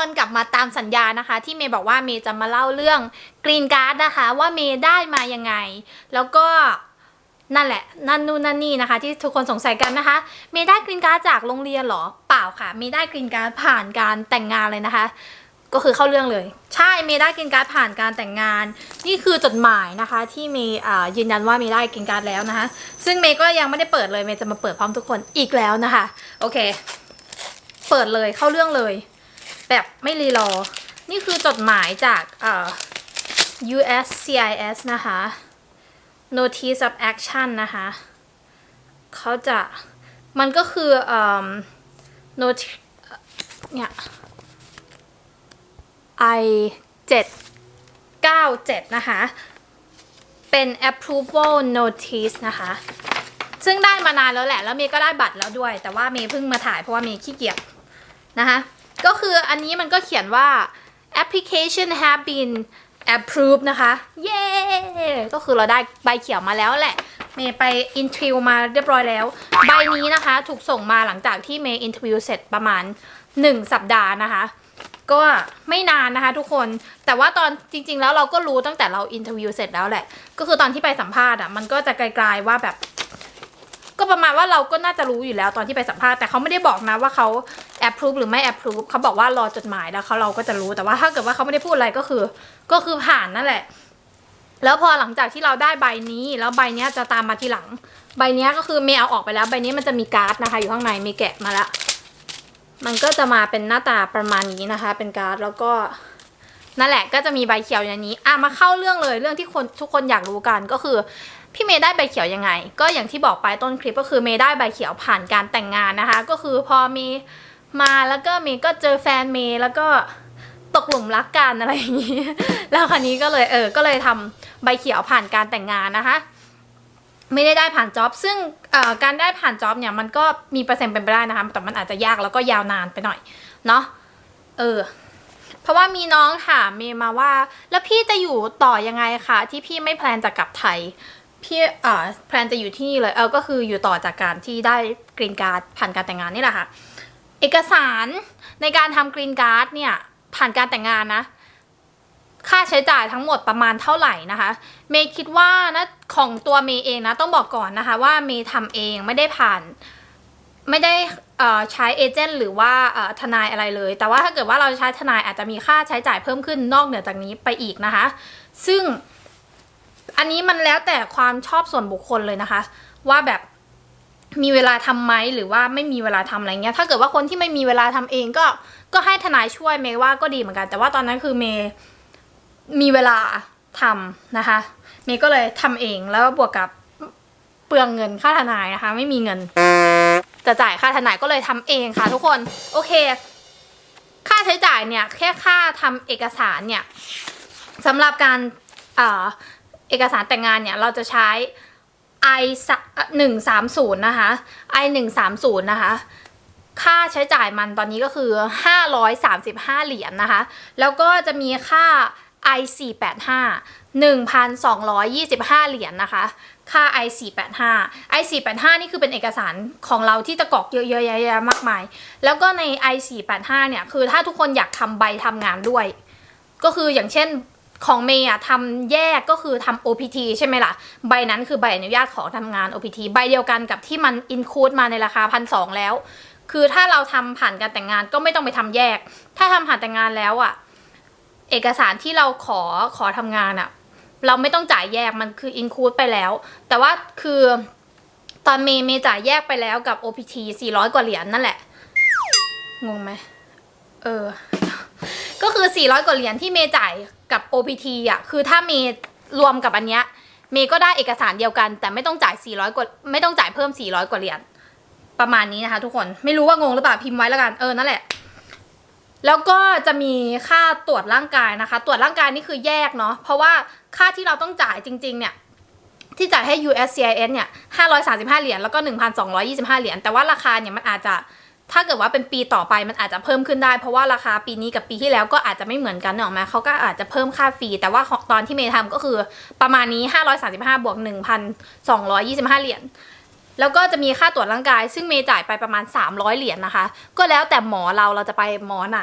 คนกลับมาตามสัญญานะคะ ที่เมย์บอกว่าเมย์จะมาเล่าเรื่องกรีนการ์ดนะคะ ว่าเมย์ได้มายังไง แล้วก็นั่นแหละ นั่นนู่นนั่นนี่นะคะ ที่ทุกคนสงสัยกันนะคะ เมย์ได้กรีนการ์ดจากโรงเรียนหรอเปล่าค่ะเมย์ได้กรีนการ์ดผ่านการแต่งงานเลยนะคะ ก็คือเข้าเรื่องเลย ใช่เมย์ได้กรีนการ์ดผ่านการแต่งงาน นี่คือจดหมายนะคะ ที่เมย์ยืนยันว่าเมย์ได้กรีนการ์ดแล้วนะคะ ซึ่งเมย์ก็ยังไม่ได้เปิดเลยเมย์จะมาเปิดพร้อมทุกคนอีกแล้วนะคะ โอเค เปิดเลยเข้าเรื่องเลย แบบไม่รีรอ นี่คือจดหมายจากเอ่อ USCIS นะคะ Notice of Action นะคะ เขาจะ มันก็คือเอ่อ Not เนี่ย I 7 9 7 นะคะ เป็น approval notice นะคะ ซึ่งได้มานานแล้วแหละ แล้วเมย์ก็ได้บัตรแล้วด้วย แต่ว่าเมย์เพิ่งมาถ่ายเพราะว่าเมย์ขี้เกียจนะคะ ก็คืออันนี้มันก็เขียนว่า application have been approved นะคะ เย้ ก็คือเราได้ใบเขียวมาแล้วแหละ เมย์ไป interview มาเรียบร้อยแล้ว ใบนี้นะคะถูกส่งมาหลังจากที่เมย์ interview เสร็จประมาณ 1 สัปดาห์นะคะ ก็ไม่นานนะคะทุกคน แต่ว่าตอนจริง ๆ แล้วเราก็รู้ตั้งแต่เราอินทวิวเสร็จแล้วแหละ ก็คือตอนที่ไปสัมภาษณ์อะมันก็จะไกลๆว่าแบบ ก็ประมาณว่าเราก็น่าจะรู้อยู่แล้วตอนที่ไปสัมภาษณ์แต่เขาไม่ได้บอกนะว่าเขา approve หรือไม่ approve เขาบอกว่ารอจดหมายแล้วเขาเราก็จะรู้แต่ว่าถ้าเกิดว่าเขาไม่ได้พูดอะไรก็คือ ก็คือผ่านนั่นแหละ แล้วพอหลังจากที่เราได้ใบนี้ แล้วใบนี้จะตามมาทีหลัง ใบนี้ก็คือเมย์เอาออกไปแล้ว ใบนี้มันจะมีการ์ดนะคะ อยู่ข้างในเมย์แกะมาแล้วมันก็จะมาเป็นหน้าตาประมาณนี้นะคะ เป็นการ์ดแล้วก็นั่นแหละก็จะมีใบเขียวอย่างนี้อะมาเข้าเรื่องเลยเรื่องที่คนทุกคนอยากรู้กันก็คือ พี่เมย์ได้ใบเขียวยังไง ก็อย่างที่บอกไปต้นคลิปก็คือเมย์ได้ใบเขียวผ่านการแต่งงานนะคะ ก็คือพอมย์มาแล้วก็เมย์ก็เจอแฟนเมย์แล้วก็ตกหลุมรักกันอะไรอย่างนี้ แล้วคราวนี้ก็เลยเออ ก็เลยทำใบเขียวผ่านการแต่งงานนะคะ ไม่ได้ได้ผ่านจ็อบ ซึ่งการได้ผ่านจ็อบเนี่ยมันก็มีเปอร์เซ็นต์เป็นไปได้นะคะ แต่มันอาจจะยากแล้วก็ยาวนานไปหน่อย เนาะ เออ เพราะว่ามีน้องถามเมย์มาว่า แล้วพี่จะอยู่ต่อยังไงคะที่พี่ไม่แพลนจะกลับไทย พี่อ่อแพลนจะอยู่ที่นี่เลยเออก็คืออยู่ต่อจากการที่ได้กรีนการ์ดผ่านการแต่งงานนี่แหละค่ะ เอกสารในการทำกรีนการ์ดเนี่ยผ่านการแต่งงานนะ ค่าใช้จ่ายทั้งหมดประมาณเท่าไหร่นะคะ เมย์คิดว่านะของตัวเมย์เองนะต้องบอกก่อนนะคะ ว่าเมย์ทำเองไม่ได้ผ่านไม่ได้ใช้เอเจนต์หรือว่าทนายอะไรเลย แต่ว่าถ้าเกิดว่าเราใช้ทนายอาจจะมีค่าใช้จ่ายเพิ่มขึ้นนอกเหนือจากนี้ไปอีกนะคะ ซึ่ง อันนี้มันแล้วแต่ความชอบส่วนบุคคลเลยนะคะ ว่าแบบมีเวลาทำไหมหรือว่าไม่มีเวลาทำอะไรเงี้ย ถ้าเกิดว่าคนที่ไม่มีเวลาทำเองก็ก็ให้ทนายช่วยเมย์ว่าก็ดีเหมือนกัน แต่ว่าตอนนั้นคือเมย์มีเวลาทำนะคะ เมย์ก็เลยทำเองแล้วบวกกับเปลืองเงินค่าทนายนะคะ ไม่มีเงิน จะจ่ายค่าทนายก็เลยทำเองค่ะ ทุกคนโอเค ค่าใช้จ่ายเนี่ยแค่ค่าทำเอกสารเนี่ยสำหรับการอ่อ เอกสารแต่งงานเนี่ยเราจะใช้ i หนึ่งสามศูนย์นะคะ i หนึ่งสามศูนย์นะคะ ค่าใช้จ่ายมันตอนนี้ก็คือ 535 เหรียญนะคะ แล้วก็จะมีค่า i 4 8 5 1,225 เหรียญนะคะ ค่า i 4 8 5 i 4 8 5นี่คือเป็นเอกสารของเราที่จะกรอกเยอะๆแยะๆมากมาย แล้วก็ใน i 4 8 5เนี่ย คือถ้าทุกคนอยากทำใบทำงานด้วย ก็คืออย่างเช่น ของเมย์อะทำแยกก็คือทำ OPT ใช่ไหมล่ะ ใบนั้นคือใบอนุญาตขอทำงาน OPT ใบเดียวกันกับที่มัน include มาในราคาพันสองแล้ว คือถ้าเราทำผ่านการแต่งงานก็ไม่ต้องไปทำแยก ถ้าทำผ่านแต่งงานแล้วอะเอกสารที่เราขอขอทำงานอะเราไม่ต้องจ่ายแยกมันคือ include ไปแล้ว แต่ว่าคือตอนเมย์เมย์จ่ายแยกไปแล้วกับ OPT 400 กว่าเหรียญนั่นแหละ งงไหมเออ คือ 400 กว่าเหรียญที่เมย์จ่ายกับ OPT อะ คือถ้าเมย์รวมกับอันเนี้ย เมย์ก็ได้เอกสารเดียวกัน แต่ไม่ต้องจ่าย 400 กว่า ไม่ต้องจ่ายเพิ่ม 400 กว่าเหรียญ ประมาณนี้นะคะทุกคน ไม่รู้ว่างงหรือเปล่า พิมพ์ไว้แล้วกัน เออ นั่นแหละ แล้วก็จะมีค่าตรวจร่างกายนะคะ ตรวจร่างกายนี่คือแยกเนาะ เพราะว่าค่าที่เราต้องจ่ายจริง ๆ เนี่ยที่จ่ายให้ USCIS เนี่ย535 เหรียญ แล้วก็ 1,225 เหรียญ แต่ว่าราคาเนี่ยมันอาจจะ ถ้าเกิดว่าเป็นปีต่อไปมันอาจจะเพิ่มขึ้นได้ เพราะว่าราคาปีนี้กับปีที่แล้วก็อาจจะไม่เหมือนกันเนกอะหมเขาก็อาจจะเพิ่มค่าฟรี แต่ว่าตอนที่เมย์ทำก็คือประมาณนี้ 535บวก1,225 เหรียญแล้วก็จะมีค่าตรวจร่างกาย ซึ่งเมย์จ่ายไปประมาณ 300 เหรียญนะคะ ก็แล้วแต่หมอเราเราจะไปหมอไหน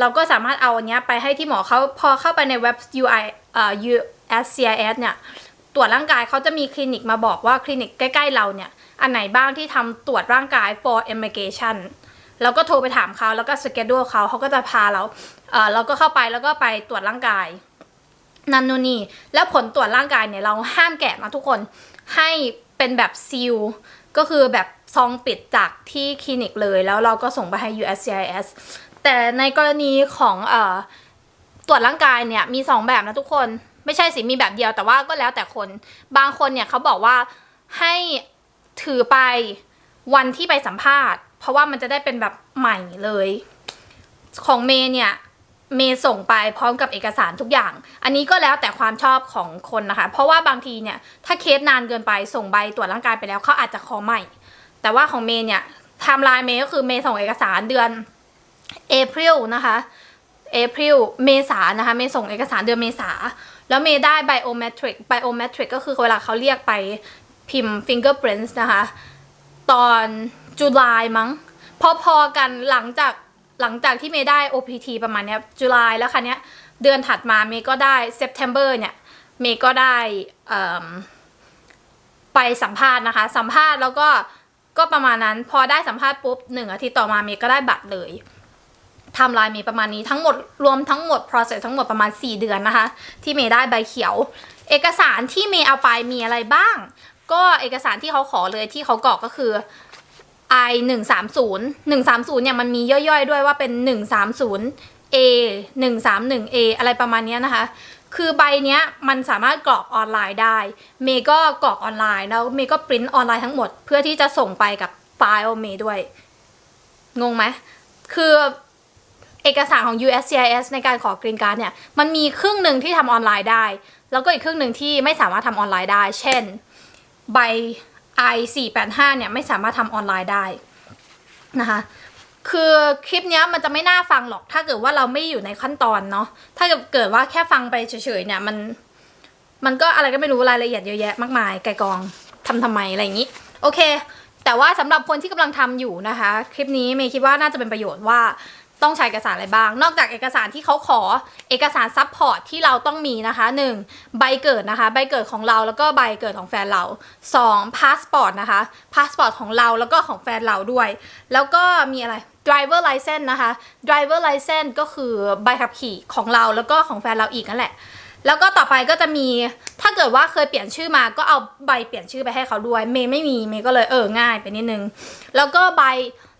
เราก็สามารถเอาอันเนี้ยไปให้ที่หมอเขาพอเข้าไปในเว็บ UI เอ่อ USCIS เนี่ยตรวจร่างกายเขาจะมีคลินิกมาบอกว่าคลินิกใกล้ ๆ เราเนี่ย อันไหนบ้างที่ทำตรวจร่างกาย for immigration เราก็โทรไปถามเขาแล้วก็สเกดูเขาเขาก็จะพาเราเออเราก็เข้าไปแล้วก็ไปตรวจร่างกายนันนูนี่แล้วผลตรวจร่างกายเนี่ยเราห้ามแกะนะทุกคนให้เป็นแบบซีลก็คือแบบซองปิดจากที่คลินิกเลย แล้วเราก็ส่งไปให้ USCIS แต่ในกรณีของเอ่อตรวจร่างกายเนี่ยมีสองแบบนะทุกคนไม่ใช่สิมีแบบเดียวแต่ว่าก็แล้วแต่คน บางคนเนี่ยเขาบอกว่าให้ถือไปวันที่ไปสัมภาษณ์ เพราะว่ามันจะได้เป็นแบบใหม่เลย ของเมย์เนี่ยเมย์ส่งไปพร้อมกับเอกสารทุกอย่าง อันนี้ก็แล้วแต่ความชอบของคนนะคะ เพราะว่าบางทีเนี่ยถ้าเคสนานเกินไปส่งใบตรวจร่างกายไปแล้วเขาอาจจะขอใหม่ แต่ว่าของเมย์เนี่ยไทม์ไลน์เมย์ก็คือเมย์ส่งเอกสารเดือนเอพ i l นะคะเอพ i l เมษานะคะเมย์ส่งเอกสารเดือนเมษา แล้วเมย์ได้ biometric biometric ก็คือเวลาเขาเรียกไปพิมพ์ fingerprints นะคะ ตอน จุลายมั้ง พอๆกันหลังจากหลังจากที่เมย์ได้ OPT ประมาณเนี้ยจุลายแล้วคันเนี้ยเดือนถัดมาเมย์ก็ได้ September เนี่ยเมย์ก็ได้ไปสัมภาษณ์นะคะ สัมภาษณ์แล้วก็ก็ประมาณนั้น พอได้สัมภาษณ์ปุ๊บหนึ่งอาทิตย์ต่อมาเมย์ก็ได้บัตรเลยทำลายเมย์ประมาณนี้ทั้งหมดรวมทั้งหมด process ทั้งหมดประมาณ 4 เดือนนะคะ ที่เมย์ได้ใบเขียว เอกสารที่เมย์เอาไปมีอะไรบ้าง ก็เอกสารที่เขาขอเลยที่เขากรอกก็คือ I หนึ่งสามศูนย์หนึ่งสามศูนย์เนี่ยมันมีย่อยๆ ด้วยว่าเป็นหนึ่งสามศูนย์ A หนึ่งสามหนึ่ง A อะไรประมาณนี้นะคะ คือใบเนี้ยมันสามารถกรอกออนไลน์ได้ เมย์ก็กรอกออนไลน์แล้วเมย์ก็ปริ้นออนไลน์ทั้งหมด เพื่อที่จะส่งไปกับไฟล์เมย์ด้วย งงไหม คือเอกสารของ USCIS ในการขอกรีนการ์ดเนี่ย มันมีครึ่งหนึ่งที่ทำออนไลน์ได้ แล้วก็อีกครึ่งหนึ่งที่ไม่สามารถทำออนไลน์ได้ เช่น ใบ I 4 8 5เนี่ยไม่สามารถทำออนไลน์ได้นะคะคือคลิปเนี้ยมันจะไม่น่าฟังหรอก ถ้าเกิดว่าเราไม่อยู่ในขั้นตอนเนาะถ้าเกิดว่าแค่ฟังไปเฉยๆเนี่ยมันมันก็อะไรก็ไม่รู้รายละเอียดเยอะแยะมากมาย ไกลกองทำทำไมอะไรอย่างนี้ โอเค แต่ว่าสำหรับคนที่กำลังทำอยู่นะคะ คลิปนี้เมย์คิดว่าน่าจะเป็นประโยชน์ว่า ต้องใช้เอกสารอะไรบ้าง นอกจากเอกสารที่เขาขอเอกสารซัพพอร์ตที่เราต้องมีนะคะหนึ่งใบเกิดนะคะ ใบเกิดของเราแล้วก็ใบเกิดของแฟนเราสองพาสปอร์ตนะคะพาสปอร์ตของเราแล้วก็ของแฟนเราด้วย แล้วก็มีอะไร driver license นะคะ driver license ก็คือใบขับขี่ของเราแล้วก็ของแฟนเราอีกนั่นแหละ แล้วก็ต่อไปก็จะมีถ้าเกิดว่าเคยเปลี่ยนชื่อมาก็เอาใบเปลี่ยนชื่อไปให้เขาด้วย เมย์ไม่มีเมย์ก็เลยเออง่ายไปนิดนึง แล้วก็ใบ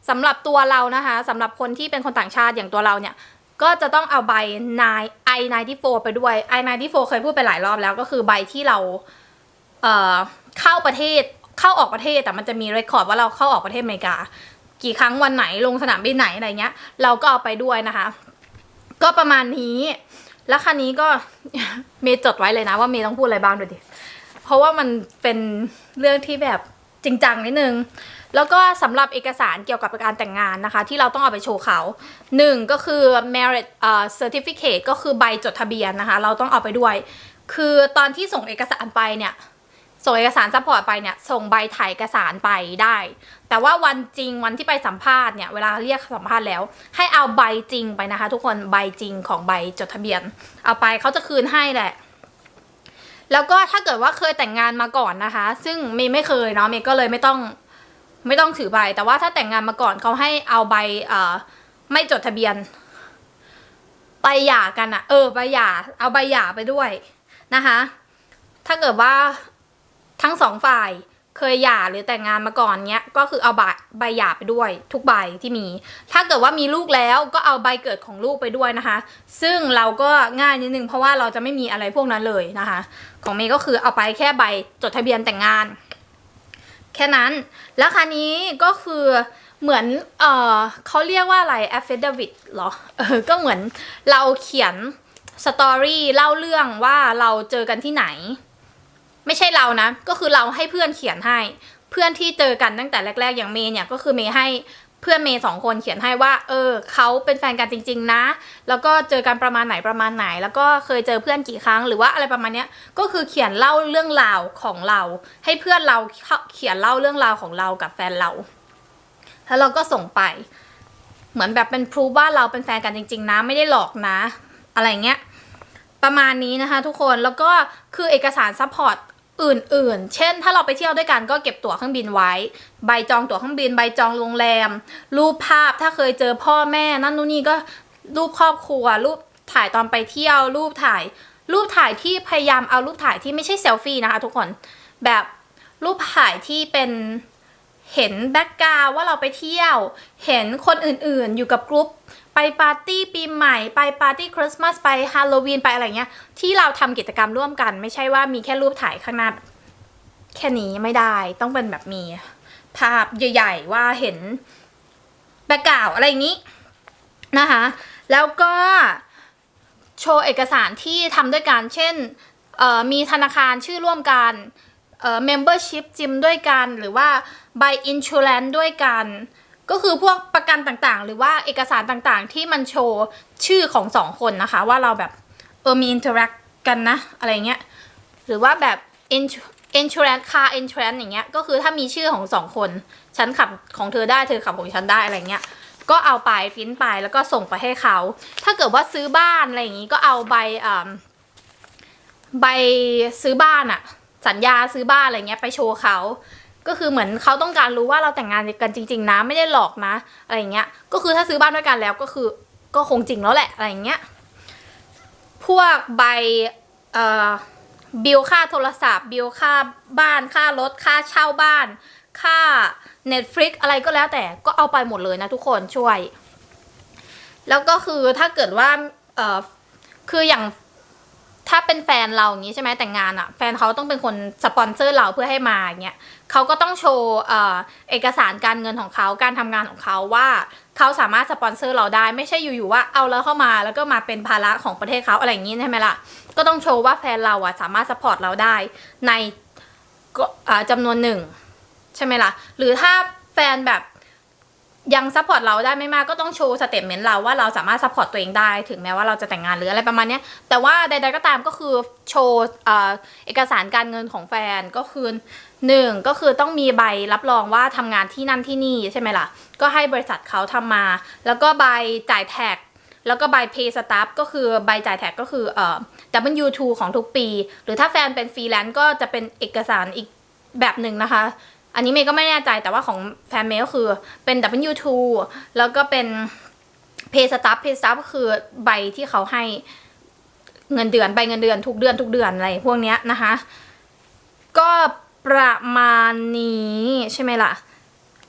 สำหรับตัวเรานะคะสำหรับคนที่เป็นคนต่างชาติอย่างตัวเราเนี่ย ก็จะต้องเอาใบ9 I94 ไปด้วย I94 เคยพูดไปหลายรอบแล้วก็คือใบที่เราเอ่อเข้าประเทศเข้าออกประเทศแต่มันจะมีเรคคอร์ดว่าเราเข้าออกประเทศอเมริกา กี่ครั้งวันไหนลงสนามบินไหนอะไรเงี้ย เราก็เอาไปด้วยนะคะ ก็ประมาณนี้แล้วคันนี้ก็เมย์จดไว้เลยนะว่าเมย์ต้องพูดอะไรบ้างดูดิ เพราะว่ามันเป็นเรื่องที่แบบจริงจังนิดนึง แล้วก็สำหรับเอกสารเกี่ยวกับการแต่งงานนะคะ ที่เราต้องเอาไปโชว์เขาหนึ่งก็คือ marriage เอ่อ certificate ก็คือใบจดทะเบียนนะคะ เราต้องเอาไปด้วย คือตอนที่ส่งเอกสารไปเนี่ยส่งเอกสารซัพพอร์ตไปเนี่ยส่งใบถ่ายเอกสารไปได้ แต่ว่าวันจริงวันที่ไปสัมภาษณ์เนี่ยเวลาเรียกสัมภาษณ์แล้ว ให้เอาใบจริงไปนะคะ ทุกคนใบจริงของใบจดทะเบียน เอาไปเขาจะคืนให้แหละ แล้วก็ถ้าเกิดว่าเคยแต่งงานมาก่อนนะคะ ซึ่งเมย์ไม่เคยเนาะเมย์ก็เลยไม่ต้อง ไม่ต้องถือใบ แต่ว่าถ้าแต่งงานมาก่อนเขาให้เอาใบเอ่อไม่จดทะเบียน ไปหย่ากันอะเออใบหย่าเอาใบหย่าไปด้วยนะคะ ถ้าเกิดว่าทั้งสองฝ่ายเคยหย่าหรือแต่งงานมาก่อนเนี้ยก็คือเอาใบใบหย่าไปด้วย ทุกใบที่มี ถ้าเกิดว่ามีลูกแล้วก็เอาใบเกิดของลูกไปด้วยนะคะ ซึ่งเราก็ง่ายนิดนึงเพราะว่าเราจะไม่มีอะไรพวกนั้นเลยนะคะ ของเมย์ก็คือเอาไปแค่ใบจดทะเบียนแต่งงาน แค่นั้น แล้วคันนี้ก็คือเหมือน เออเขาเรียกว่าอะไร affidavit เหรอ เออ ก็เหมือนเราเขียนสตอรี่เล่าเรื่องว่าเราเจอกันที่ไหน ไม่ใช่เรานะ ก็คือเราให้เพื่อนเขียนให้ เพื่อนที่เจอกันตั้งแต่แรก ๆ อย่างเมย์เนี่ย ก็คือเมย์ให้ เพื่อนเมย์สองคนเขียนให้ว่า เออเขาเป็นแฟนกันจริง ๆ นะ แล้วก็เจอกันประมาณไหนประมาณไหน แล้วก็เคยเจอเพื่อนกี่ครั้งหรือว่าอะไรประมาณเนี้ยก็คือเขียนเล่าเรื่องราวของเรา ให้เพื่อนเราเขียนเล่าเรื่องราวของเรากับแฟนเรา แล้วเราก็ส่งไป เหมือนแบบเป็นพรูฟว่าเราเป็นแฟนกันจริง ๆ นะ ไม่ได้หลอกนะ อะไรเงี้ยประมาณนี้นะคะทุกคนแล้วก็คือเอกสารซัพพอร์ต อื่นๆ เช่น ถ้าเราไปเที่ยวด้วยกันก็เก็บตั๋วเครื่องบินไว้ ใบจองตั๋วเครื่องบิน ใบจองโรงแรม รูปภาพถ้าเคยเจอพ่อแม่นั่นนู่นนี่ก็รูปครอบครัว รูปถ่ายตอนไปเที่ยว รูปถ่าย รูปถ่ายที่พยายามเอารูปถ่ายที่ไม่ใช่เซลฟี่นะคะทุกคน แบบรูปถ่ายที่เป็น เห็นแบ็กกราวว่าเราไปเที่ยว เห็นคนอื่นๆ อยู่กับกรุ๊ป ไปปาร์ตี้ปีใหม่ ไปปาร์ตี้คริสต์มาส ไปฮาโลวีน ไปอะไรเงี้ย ที่เราทำกิจกรรมร่วมกัน ไม่ใช่ว่ามีแค่รูปถ่ายข้างหน้า แค่นี้ไม่ได้ ต้องเป็นแบบมี ภาพใหญ่ ๆ ว่าเห็นแบ็กกราวอะไรอย่างนี้นะคะ แล้วก็โชว์เอกสารที่ทำด้วยกัน เช่น มีธนาคารชื่อร่วมกันเอ่อ membership จิมด้วยกัน หรือว่า by insurance ด้วยกัน ก็คือพวกประกันต่างๆ หรือว่าเอกสารต่างๆ ที่มันโชว์ชื่อของสองคนนะคะ ว่าเราแบบเออมี interact กันนะ อะไรเงี้ย หรือว่าแบบ insurance car insurance อย่างเงี้ย ก็คือถ้ามีชื่อของสองคน ฉันขับของเธอได้ เธอขับของฉันได้อะไรเงี้ยก็เอาไปพิมพ์ไปแล้วก็ส่งไปให้เขา ถ้าเกิดว่าซื้อบ้านอะไรอย่างงี้ก็เอาใบอ่าใบซื้อบ้านอะสัญญาซื้อบ้านอะไรเงี้ยไปโชว์เขา ก็คือเหมือนเขาต้องการรู้ว่าเราแต่งงานกันจริง ๆ นะไม่ได้หลอกนะอะไรอย่างเงี้ยก็คือถ้าซื้อบ้านด้วยกันแล้วก็คือก็คงจริงแล้วแหละอะไรอย่างเงี้ยพวกใบเอ่อบิลค่าโทรศัพท์บิลค่าบ้านค่ารถค่าเช่าบ้าน ค่า Netflix อะไรก็แล้วแต่ก็เอาไปหมดเลยนะทุกคนช่วย แล้วก็คือถ้าเกิดว่าเอ่อคืออย่าง ถ้าเป็นแฟนเราอย่างนี้ใช่ไหมแต่งงานอะแฟนเขาต้องเป็นคนสปอนเซอร์เราเพื่อให้มาอย่างเงี้ยเขาก็ต้องโชว์เอ่อเอกสารการเงินของเขาการทำงานของเขาว่าเขาสามารถสปอนเซอร์เราได้ไม่ใช่อยู่ๆว่าเอาแล้วเข้ามาแล้วก็มาเป็นภาระของประเทศเขาอะไรอย่างนี้ใช่ไหมล่ะก็ต้องโชว์ว่าแฟนเราอะสามารถสปอร์ตเราได้ในก็อ่าจำนวนหนึ่งใช่ไหมล่ะหรือถ้าแฟนแบบ ยังซัพพอร์ตเราได้ไม่มากก็ต้องโชว์สเตทเมนต์เราว่าเราสามารถซัพพอร์ตตัวเองได้ถึงแม้ว่าเราจะแต่งงานหรืออะไรประมาณนี้แต่ว่าใดๆก็ตามก็คือโชว์เอกสารการเงินของแฟนก็คือหนึ่งก็คือต้องมีใบรับรองว่าทำงานที่นั่นที่นี่ใช่ไหมล่ะ ก็ให้บริษัทเขาทำมา แล้วก็ใบจ่ายแท็กแล้วก็ใบ pay staff ก็คือใบจ่ายแท็กก็คือเอ่อ W2 ของทุกปี หรือถ้าแฟนเป็นฟรีแลนซ์ก็จะเป็นเอกสารอีกแบบหนึ่งนะคะ อันนี้เมย์ก็ไม่แน่ใจแต่ว่าของแฟนเมย์ก็คือเป็น W2 แล้วก็เป็น pay staff pay staff ก็คือใบที่เขาให้เงินเดือนใบเงินเดือนทุกเดือนทุกเดือนอะไรพวกเนี้ยนะคะ ก็ประมาณนี้ใช่ไหมล่ะ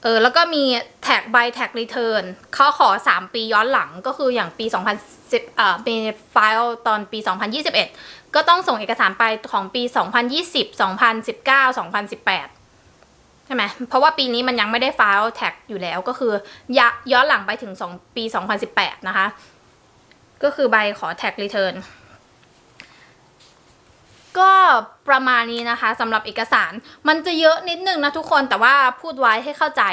เออแล้วก็มีแท็กใบแท็กรีเทิร์นเขาขอ 3 ปีย้อนหลังก็คืออย่างปี 2010เอ่อเป็นไฟล์ตอนปี 2021 ก็ต้องส่งเอกสารไปของปี 2020 2019 2018 ใช่ไหมเพราะว่าปีนี้มันยังไม่ได้ไฟล์แท็กอยู่แล้วก็คือย,ย้อนหลังไปถึง 2 ปี 2018 นะคะ ก็คือใบขอแท็กรีเทิร์นก็ประมาณนี้นะคะสำหรับเอกสารมันจะเยอะนิดนึงนะทุกคนแต่ว่าพูดไว้ให้เข้าใจ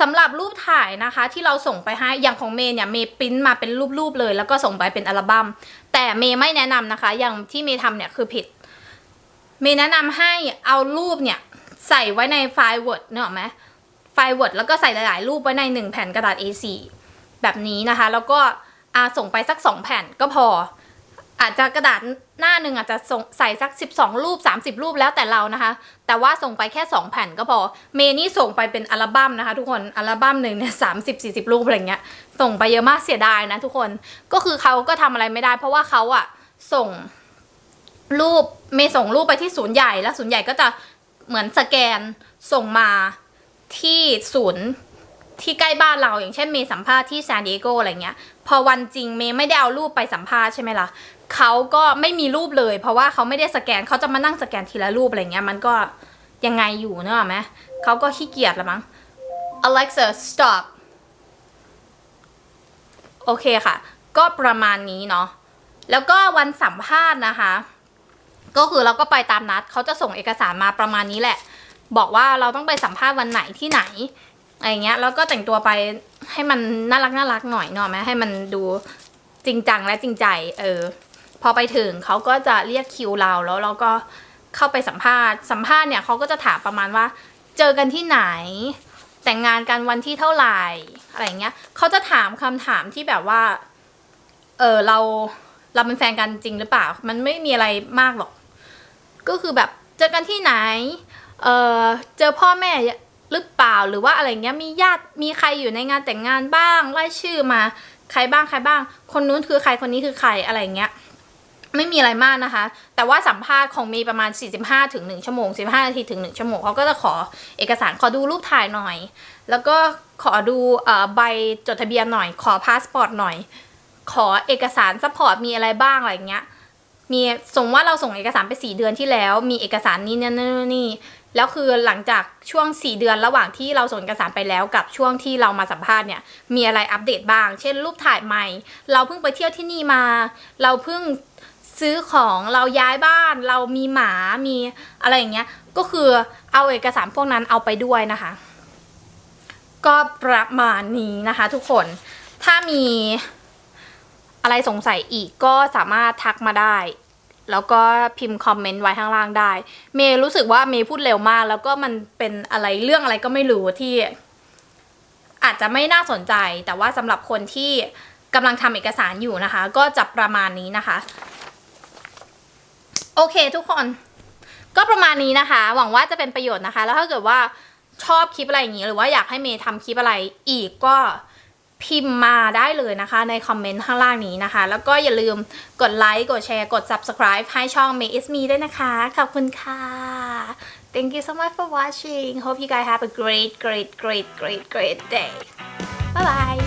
สำหรับรูปถ่ายนะคะ ที่เราส่งไปให้อย่างของเมย์เนี่ยเมย์ปริ้นมาเป็นรูปๆเลย แล้วก็ส่งไปเป็นอัลบัม้มแต่เมย์ไม่แนะนำนะคะ อย่างที่เมย์ทำเนี่ยคือผิด เมย์แนะนำให้เอารูปเนี่ย ใส่ไว้ในไฟล์ Word เนอะไหมไฟล์ Word แล้วก็ใส่หลาย ๆ รูปไว้ในหนึ่งแผ่นกระดาษ A4 แบบนี้นะคะ แล้วก็อาส่งไปสักสองแผ่นก็พอ อาจจะกระดาษหน้าหนึ่งอาจจะส่งใส่สัก 12 รูป 30 รูปแล้วแต่เรานะคะ แต่ว่าส่งไปแค่ 2 แผ่นก็พอ เมนี่ส่งไปเป็นอัลบั้มนะคะ ทุกคน อัลบั้มหนึ่งเนี่ยสามสิบสี่สิบรูปอะไรเงี้ย ส่งไปเยอะมากเสียดายนะทุกคน ก็คือเขาก็ทำอะไรไม่ได้ เพราะว่าเขาอะส่งรูปเมย์ส่งรูปไปที่ศูนย์ใหญ่แล้วศูนย์ใหญ่ก็จะ เหมือนสแกนส่งมาที่ศูนย์ที่ใกล้บ้านเราอย่างเช่นเมย์สัมภาษณ์ที่ซานดิเอโกอะไรเงี้ย พอวันจริงเมย์ไม่ได้เอารูปไปสัมภาษณ์ใช่ไหมล่ะเขาก็ไม่มีรูปเลย เพราะว่าเขาไม่ได้สแกนเขาจะมานั่งสแกนทีละรูปอะไรเงี้ยมันก็ยังไงอยู่เนอะไหมเขาก็ขี้เกียจละมั้ง Alexa stop โอเคค่ะ ก็ประมาณนี้เนาะแล้วก็วันสัมภาษณ์นะคะ ก็คือเราก็ไปตามนัดเขาจะส่งเอกสารมาประมาณนี้แหละ บอกว่าเราต้องไปสัมภาษณ์วันไหนที่ไหนอะไรเงี้ยแล้วก็แต่งตัวไปให้มันน่ารักน่ารักหน่อยเนาะไหมให้มันดูจริงจังและจริงใจ เออ พอไปถึงเขาก็จะเรียกคิวเราแล้วเราก็เข้าไปสัมภาษณ์ สัมภาษณ์เนี่ยเขาก็จะถามประมาณว่า เจอกันที่ไหน แต่งงานกันวันที่เท่าไหร่อะไรเงี้ยเขาจะถามคำถามที่แบบว่า เออเรา เราเป็นแฟนกันจริงหรือเปล่า มันไม่มีอะไรมากหรอก ก็คือแบบเจอกันที่ไหน เออเจอพ่อแม่หรือเปล่าหรือว่าอะไรเงี้ยมีญาติมีใครอยู่ในงานแต่งงานบ้างไล่ชื่อมาใครบ้างใครบ้าง คนนู้นคือใครคนนี้คือใครอะไรเงี้ยไม่มีอะไรมากนะคะ แต่ว่าสัมภาษณ์ของมีประมาณ 45ถึง1ชั่วโมง 15 นาทีถึง 1 ชั่วโมง เขาก็จะขอเอกสารขอดูรูปถ่ายหน่อย แล้วก็ขอดูใบจดทะเบียนหน่อย ขอพาสปอร์ตหน่อย ขอเอกสารซัพพอร์ตมีอะไรบ้างอะไรเงี้ย มีสมมติว่าเราส่งเอกสารไปสี่เดือนที่แล้ว มีเอกสารนี้นี่นี่นนี่แล้วคือหลังจากช่วงสี่เดือนระหว่างที่เราส่งเอกสารไปแล้วกับช่วงที่เรามาสัมภาษณ์เนี่ย มีอะไรอัปเดตบ้าง เช่นรูปถ่ายใหม่ เราเพิ่งไปเที่ยวที่นี่มา เราเพิ่งซื้อของเราย้ายบ้าน เรามีหมามีอะไรอย่างเงี้ย ก็คือเอาเอกสารพวกนั้นเอาไปด้วยนะคะ ก็ประมาณนี้นะคะทุกคนถ้ามี อะไรสงสัยอีกก็สามารถทักมาได้ แล้วก็พิมพ์คอมเมนต์ไว้ข้างล่างได้ เมย์รู้สึกว่าเมย์พูดเร็วมาก แล้วก็มันเป็นอะไรเรื่องอะไรก็ไม่รู้ที่ อาจจะไม่น่าสนใจ แต่ว่าสำหรับคนที่กำลังทำเอกสารอยู่นะคะ ก็จะประมาณนี้นะคะ โอเคทุกคนก็ประมาณนี้นะคะ หวังว่าจะเป็นประโยชน์นะคะ แล้วถ้าเกิดว่าชอบคลิปอะไรอย่างนี้ หรือว่าอยากให้เมย์ทำคลิปอะไรอีกก็ พิมพ์มาได้เลยนะคะในคอมเมนต์ข้างล่างนี้นะคะ แล้วก็อย่าลืมกดไลค์กดแชร์กด subscribe ให้ช่อง Make Is Me ด้วยนะคะ ขอบคุณค่ะ Thank you so much for watching Hope you guys have a great great great great great day Bye bye